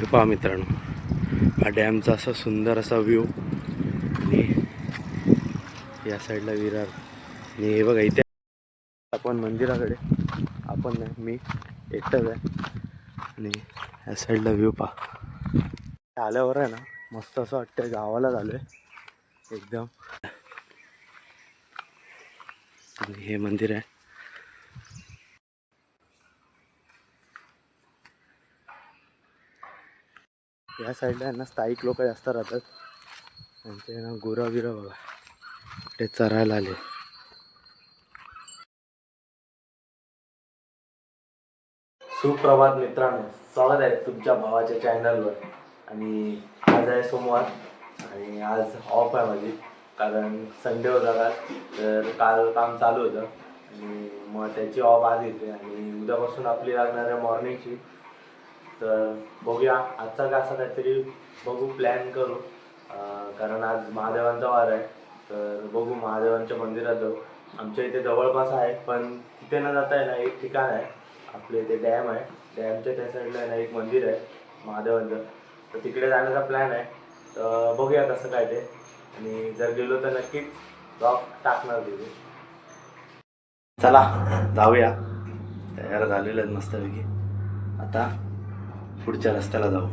हे पहा मित्रांनो हा डॅमचा असा सुंदर असा व्ह्यू. आणि या साईडला विरार. आणि हे बघा इथे आपण मंदिराकडे आपण नाही मी एकटाच आहे. आणि या साईडला व्ह्यू पहा. आल्यावर आहे ना मस्त असं वाटतं गावाला आलो आहे एकदम. आणि हे मंदिर आहे. या साईडला ना स्थायिक लोक जास्त राहतात. त्यांचे ना गुरा बिरा बघा. ते चरायला आले. सुप्रभात मित्रांनो स्वागत आहे तुमच्या भावाच्या चॅनलवर आणि आज आहे सोमवार आणि आज ऑफ आहे माझी. कारण संडे होता काल तर काल काम चालू होतं. आणि मग त्याची ऑफ आज येते. आणि उद्यापासून आपली लागणार आहे मॉर्निंगची तर बघूया. आजचा काय असं काहीतरी बघू प्लॅन करू. कारण आज महादेवांचा वार आहे. तर बघू महादेवांच्या मंदिरात जाऊ आमच्या इथे जवळपास आहे पण तिथे न जाता आहे ना एक ठिकाण आहे. आपल्या इथे डॅम आहे. डॅमच्या त्या साईडला आहे ना एक मंदिर आहे महादेवांचं. तर तिकडे जाण्याचा प्लॅन आहे. तर बघूया कसं काय ते. आणि जर गेलो तर नक्कीच ब्लॉग टाकणार तिथे. चला जाऊया. तयार झालेलं मस्तपैकी. आता पुढच्या रस्त्याला जाऊ.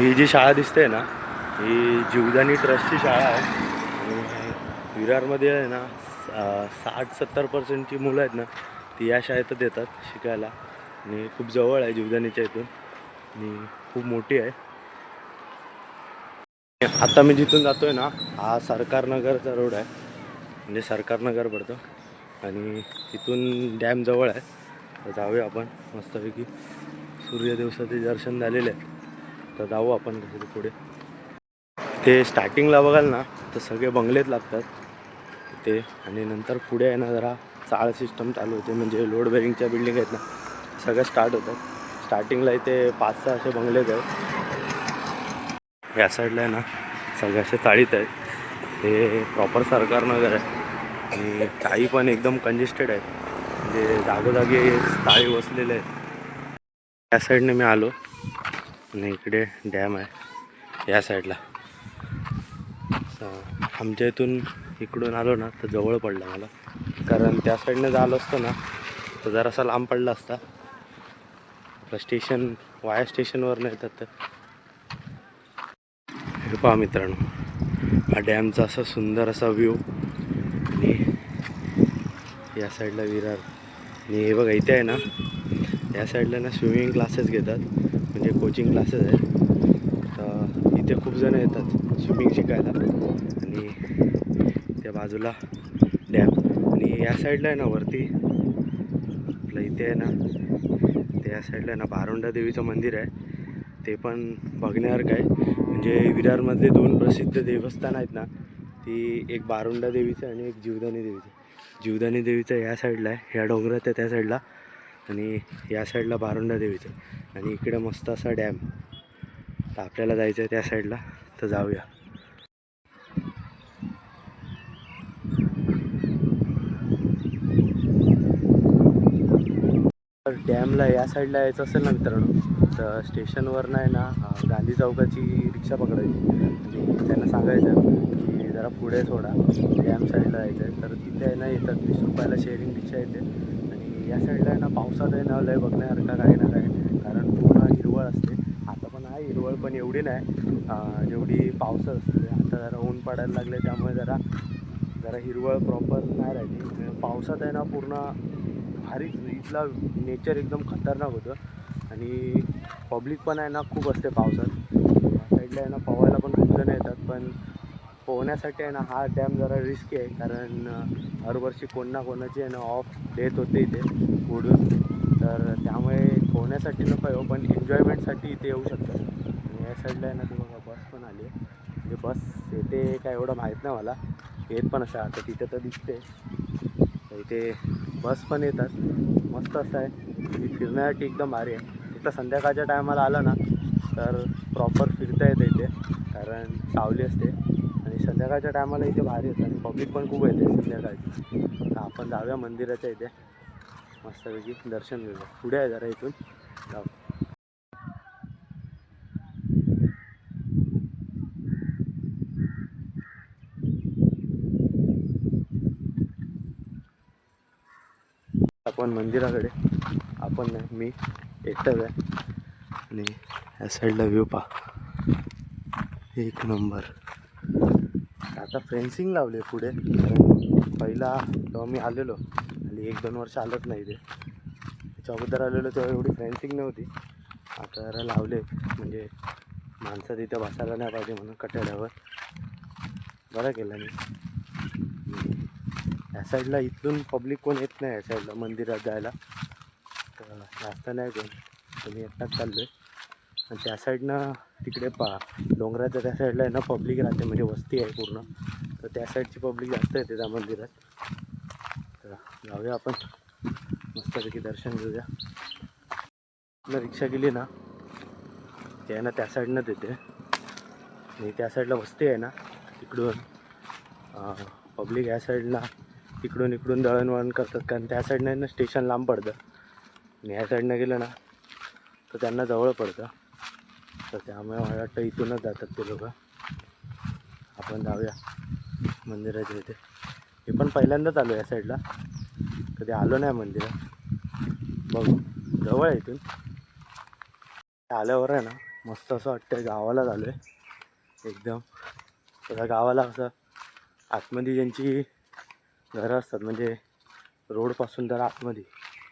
ही जी शाळा दिसते ना ही जीवदानी ट्रस्टची शाळा आहे. आणि विरारमध्ये आहे ना सा- साठ सत्तर पर्सेंटची मुलं आहेत ना ती या शाळेतच येतात शिकायला. आणि खूप जवळ आहे जीवदानीच्या इथून. आणि खूप मोठी आहे. आता मी जिथून जातो आहे ना हा सरकारनगरचा रोड आहे. म्हणजे सरकारनगर पडतो पडतं. आणि तिथून डॅम जवळ आहे. तर जाऊया आपण मस्तपैकी. सूर्यदेवसाचे दर्शन झालेले आहे तर जाऊ आपण कसं पुढे. ते स्टार्टिंगला बघाल ना तर सगळे बंगलेत लागतात. ते आणि नंतर पुढे आहे ना जरा चाळ सिस्टम चालू होते म्हणजे लोड बेरिंगच्या बिल्डिंग आहेत ना सगळं स्टार्ट होतात. स्टार्टिंगला इथे पाच सहा असे बंगलेत आहेत. या साईडला आहे ना सगळ्या असे चाळीत आहेत. हे प्रॉपर सरकार नगर आहे. आणि चाळी पण एकदम कंजेस्टेड आहे म्हणजे जागोजागी ताळी बसलेले आहेत. या साईडने मी आलो. आणि इकडे डॅम आहे. या साईडला आमच्या इथून इकडून आलो ना तर जवळ पडलं मला. कारण त्या साईडने आलो असतं ना तर जरासा लांब पडला असता. आपलं स्टेशन वाया स्टेशनवर नाही येतात तर हे पहा मित्रांनो हा डॅमचा असा सुंदर असा व्ह्यू आणि या साईडला विरार. आणि हे बघा इथे आहे ना या साईडला ना स्विमिंग क्लासेस घेतात म्हणजे कोचिंग क्लासेस आहेत. तर इथे खूप जण येतात स्विमिंग शिकायला. आणि त्या बाजूला डॅम. आणि या साईडला आहे ना वरती आपलं इथे आहे ना त्या साईडला आहे ना बारुंडा देवीचं मंदिर आहे. ते पण बघण्यासारखं आहे. म्हणजे विरारमधले दोन प्रसिद्ध देवस्थान आहेत ना ती एक बारुंडा देवीचं आणि एक जीवदानी देवीचं. जीवदानी देवीचं या साईडला आहे. ह्या डोंगरात आहे त्या साईडला आणि या साईडला बारुंडा देवीचं आणि इकडे मस्त असा डॅम. तर आपल्याला जायचं आहे त्या साईडला तर जाऊया. तर डॅमला या साईडला यायचं असेल ना मित्रांनो तर स्टेशनवरनं आहे ना गांधी चौकाची रिक्षा पकडायची. म्हणजे त्यांना सांगायचं की जरा पुढे सोडा डॅम साईडला जायचं आहे तर तिथे आहे ना येतात वीस रुपयाला शेअरिंग रिक्षा येते. या साईडला आहे ना पावसात आहे ना लय बघण्यासारखं काही ना काही. कारण पूर्ण हिरवळ असते. आता पण आहे हिरवळ पण एवढी नाही. जेवढी पावसात असते. आता जरा ऊन पडायला लागले त्यामुळे जरा जरा हिरवळ प्रॉपर नाही राहिली. म्हणजे पावसात आहे ना पूर्ण भारीच इथला नेचर एकदम खतरनाक होतं. आणि पब्लिक पण आहे ना खूप असते पावसात. साईडला आहे ना पोहायला पण खूप जण येतात. पण पोहण्यासाठी आहे ना हा डॅम जरा रिस्की आहे. कारण हरवर्षी कोण ना कोणाची आहे ना ऑफ देत होते इथे उडून तर त्यामुळे पोहण्यासाठी नको आहे हो, पण एन्जॉयमेंटसाठी इथे येऊ शकतात आणि या साईडला आहे ना ते बघा बस पण आली आहे. म्हणजे बस येते काय एवढं माहीत नाही मला. येत पण असं आता तिथे तर दिसते. तर इथे बस पण येतात. मस्त असं आहे. आणि फिरण्यासाठी एकदम भारी आहे. इथं संध्याकाळच्या टायमाला आलं ना तर प्रॉपर फिरता येतं इथे. कारण सावली असते. संध्याकाळच्या टायमाला इथे भारी होतं आणि पब्लिक पण खूप येते संध्याकाळची. तर आपण जाऊया मंदिराच्या इथे. मस्तपैकी दर्शन घेऊया. पुढे आहे जरा इथून. जाऊ. आपण मंदिराकडे. आपण नाही मी एकटाच आहे. आणि या साईडला व्ह्यू पा एक नंबर आता फेन्सिंग लावले पुढे. कारण पहिला तेव्हा मी आलेलो आणि एक दोन वर्ष आलंच नाही ते त्याच्या अगोदर आलेलो तेव्हा एवढी फेन्सिंग नव्हती. आता लावले म्हणजे माणसं तिथे बसायला नाही पाहिजे म्हणून कठड्यावर बरं केलं मी. या साईडला इथून पब्लिक कोण येत नाही या साईडला मंदिरात जायला. तर जास्त नाही कोण. तुम्ही एकटाच चाललो आहे आणि त्या साईडनं तिकडे पा डोंगराच्या त्या साईडला आहे ना पब्लिक राहते म्हणजे वस्ती आहे पूर्ण. तर त्या साईडची पब्लिक जास्त येते त्या मंदिरात. तर जाऊया आपण. मस्तपैकी दर्शन घेऊया. आपलं रिक्षा गेली ना ते आहे ना त्या साईडनं येते. आणि त्या साईडला वस्ती आहे ना तिकडून पब्लिक या साईडला इकडून इकडून दळणवळण करतात. कारण त्या साईडनं ना स्टेशन लांब पडतं. आणि ह्या साईडनं गेलं ना तर त्यांना जवळ पडतं. तर त्यामुळे मला वाटतं इथूनच जातात ते लोक. आपण जाऊया मंदिराच्या इथे. मी पण पहिल्यांदाच आलो या साईडला कधी आलो नाही मंदिरात. बघू. जवळ आहे इथून. आल्यावर आहे ना मस्त असं वाटतं गावालाच आलो आहे एकदम. त्या गावाला असं आतमध्ये ज्यांची घरं असतात म्हणजे रोडपासून जरा आतमध्ये.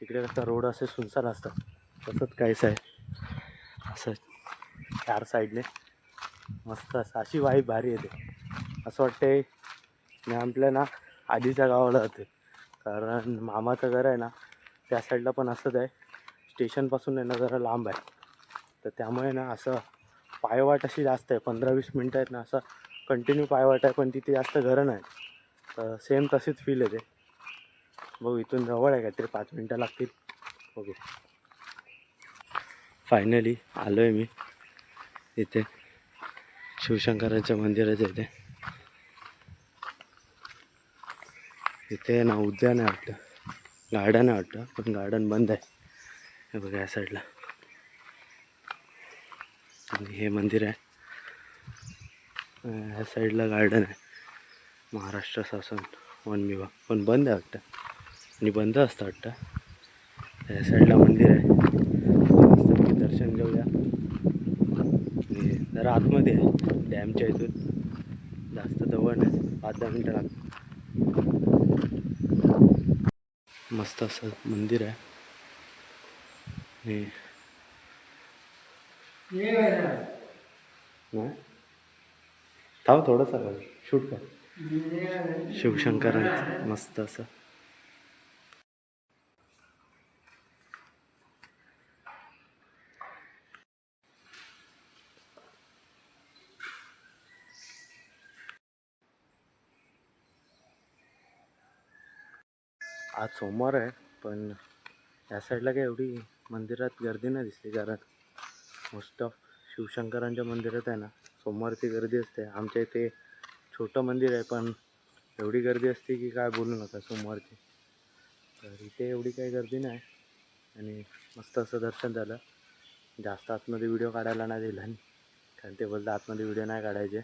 तिकडे कसं रोड असे सुनसान असतात. तसंच काहीच आहे. असं चार साईडने मस्त असं अशी वाईफ भारी येते. असं वाटते मी आपल्या ना आधीच्या गावाला होते कारण मामाचं घर आहे ना त्या साईडला पण असंच आहे. स्टेशनपासून आहे ना जरा लांब आहे. तर त्यामुळे ना असं पायवाट अशी जास्त आहे. पंधरा वीस मिनटं आहेत ना असं कंटिन्यू पायवाट आहे. पण तिथे जास्त घरं नाही. तर सेम तशीच फील येते. बघू इथून जवळ आहे काहीतरी पाच मिनटं लागतील. बघू. फायनली आलो आहे मी. इथे शिवशंकराच्या मंदिराच्या इथे इथे ना उद्यान आहे वाटतं. गार्डन आहे वाटतं पण गार्डन बंद आहे. हे बघा या साईडला आणि हे मंदिर आहे. ह्या साईडला गार्डन आहे. महाराष्ट्र शासन वन विभाग. पण बंद आहे वाटतं. आणि बंद असतं वाटतं. या साईडला मंदिर आहे मस्तपैकी दर्शन घेऊया तर आतमध्ये आहे म्हणजे डॅमच्या इथून जास्त जवळ नाही. पाच दहा मिनटं लागतात मस्त असं मंदिर आहे. आणि थांब थोडंसं शूट कर. शिवशंकरांचं मस्त असं. आज सोमवार आहे पण या साईडला काय एवढी मंदिरात गर्दी नाही दिसली कारण मोस्ट ऑफ शिवशंकरांच्या मंदिरात आहे ना सोमवारची गर्दी असते. आमच्या इथे छोटं मंदिर आहे पण एवढी गर्दी असते की काय बोलू नका सोमवारची. तर इथे एवढी काही गर्दी नाही आणि मस्त असं दर्शन झालं. जास्त आतमध्ये व्हिडिओ काढायला नाही दिला कारण ते बोलतं आतमध्ये व्हिडिओ नाही काढायचे.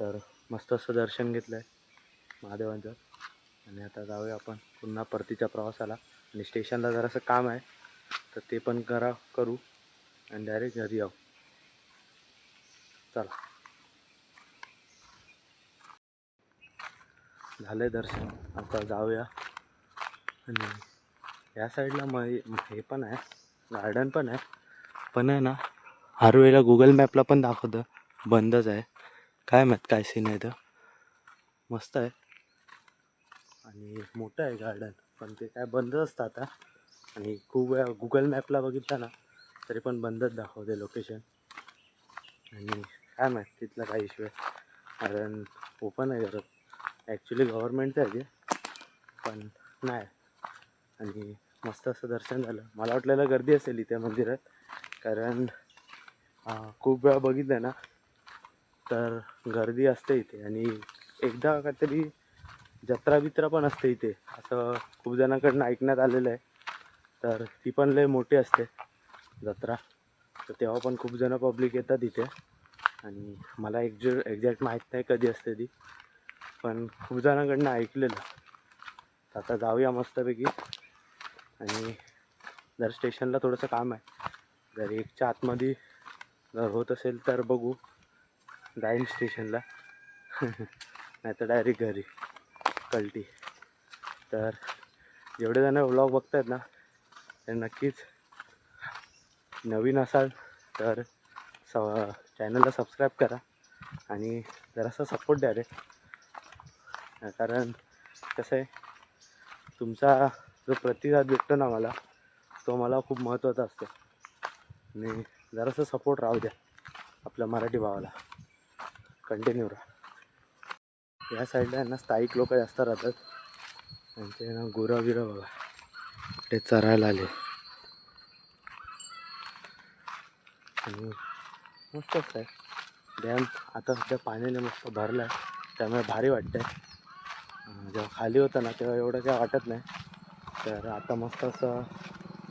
तर मस्त असं दर्शन घेतलं आहे महादेवांचं. आणि आता जाऊया आपण पुन्हा परतीच्या प्रवासाला. आणि स्टेशनला जरासं काम आहे तर ते पण करा करू. आणि डायरेक्ट घरी जाऊ चला. झालं दर्शन. आता जाऊया. आणि या साईडला म हे पण आहे गार्डन पण आहे. पण आहे ना हर वेळेला गुगल मॅपला पण दाखवतं. बंदच आहे. काय माहीत काय सीन आहे तर मस्त आहे. आणि मोठं आहे गार्डन पण ते काय बंद असतं आता. आणि खूप वेळा गुगल मॅपला बघितलं ना तरी पण बंदच दाखवते लोकेशन आणि काय माहीत तिथला काय इश्यू आहे. कारण ओपन आहे करत ॲक्च्युली गव्हर्मेंटचं आहे ते. पण नाही. आणि मस्त असं दर्शन झालं. मला वाटलेलं गर्दी असेल इथे मंदिरात. कारण खूप वेळा बघितलं ना तर गर्दी असते इथे. आणि एकदा काहीतरी जत्रा बित्रा पण असते इथे. असं खूप जणांकडनं ऐकण्यात आलेलं आहे. तर ती पण लय मोठी असते जत्रा. तर तेव्हा पण खूप जणं पब्लिक येतात इथे. आणि मला एक्झॅ एक्झॅक्ट माहीत नाही कधी असते ती. पण खूप जणांकडनं ऐकलेलं. आता जाऊया मस्तपैकी. आणि जर स्टेशनला थोडंसं काम आहे. जर एकच्या आतमध्ये जर होत असेल तर बघू. जाईन स्टेशनला नाही तर डायरेक्ट घरी. कल्टी. तर जेवढे जण व्लॉग बघतायत ना ते नक्कीच नवीन असाल तर स चॅनलला सबस्क्राईब करा आणि जरासा सपोर्ट द्या रे. कारण कसं आहे तुमचा जो प्रतिसाद भेटतो ना मला तो मला खूप महत्त्वाचा असतो. आणि जरासा सपोर्ट राहू द्या आपल्या मराठी भावाला. कंटिन्यू राहा. या साईडला यांना स्थायिक लोक जास्त राहतात. त्यांचे ना गुरं बिरं बघा. ते चरायला आले. आणि मस्तच आहे. डॅम आता सध्या पाण्याने मस्त भरला आहे त्यामुळे भारी वाटतं आहे जेव्हा खाली होतं ना तेव्हा एवढं काय वाटत नाही. तर आता मस्त असं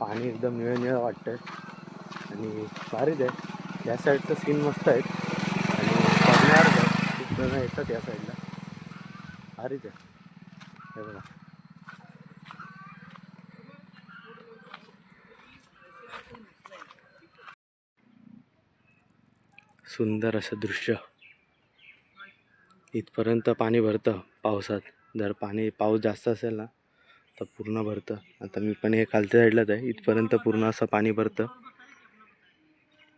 पाणी एकदम निळं निळं वाटतं आहे आणि भारीच आहे. या साईडचं सीन मस्त आहे आणि बघणार खूप जण येतात या साईडला. भारीच आहे. हे बघा. सुंदर असं दृश्य. इथपर्यंत पाणी भरतं पावसात. जर पाणी पाऊस जास्त असेल ना तर पूर्ण भरतं. आता मी पण हे खालच्या साईडलाच आहे. इथपर्यंत पूर्ण असं पाणी भरतं.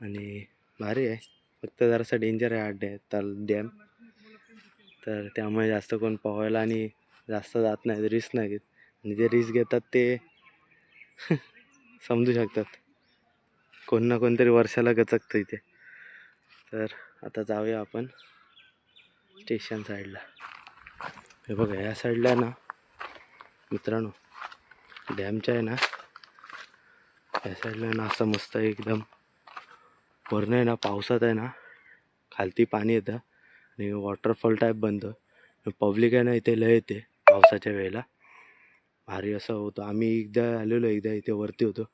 आणि भारी आहे. फक्त जरासा डेंजर आहे हा डॅ तर डॅम तर त्यामुळे जास्त कोण पोहायला आणि जास्त जात नाहीत रिस्क नाही घेत. आणि जे रिस्क घेतात ते समजू शकतात. कोण ना कोणतरी वर्षाला गचकतं इथे. तर आता जाऊया आपण स्टेशन साईडला हे बघा या साईडला ना मित्रांनो डॅमच्या आहे ना या साईडला ना असं मस्त एकदम वरनं आहे ना पावसात आहे ना खालती पाणी येतं. आणि वॉटरफॉल टाईप बनतं पब्लिक आहे ना इथे लय येते पावसाच्या वेळेला. भारी असं होतं. आम्ही एकदा आलेलो एकदा इथे वरती होतो.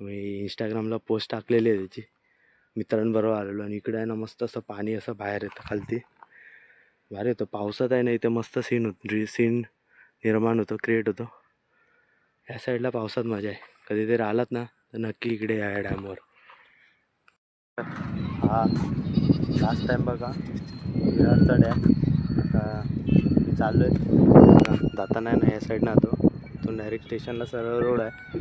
मी इंस्टाग्रामला पोस्ट टाकलेली आहे त्याची. मित्रांबरोबर आलेलो आणि इकडे आहे ना मस्त असं पाणी असं बाहेर येतं खालती. भारी होतं. पावसात आहे ना इथे मस्त सीन होत सीन निर्माण होतो क्रिएट होतो. या साईडला पावसात मजा आहे. कधीतरी आलात ना तर नक्की इकडे या या डॅमवर हा लास्ट टाईम बघा. विरारचा डॅम आता मी चाललो आहे जाताना नाही ना या साईडनं जातो. तो डायरेक्ट स्टेशनला सरळ रोड आहे.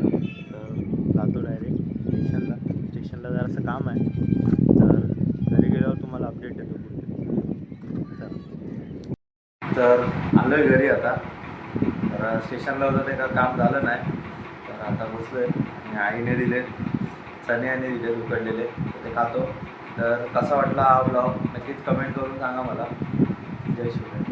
तर जातो डायरेक्ट स्टेशनला स्टेशनला जरासं काम आहे. तर घरी गेल्यावर तुम्हाला अपडेट देतो तर आलो आहे घरी आता. तर स्टेशनला होतं ते का काम झालं नाही तर आता बसलो आहे आईने दिले चण्याने दिले उकडलेले. ते खातो. तर कसा वाटला हा ब्लॉग नक्कीच कमेंट करून सांगा मला. जय शिवराय.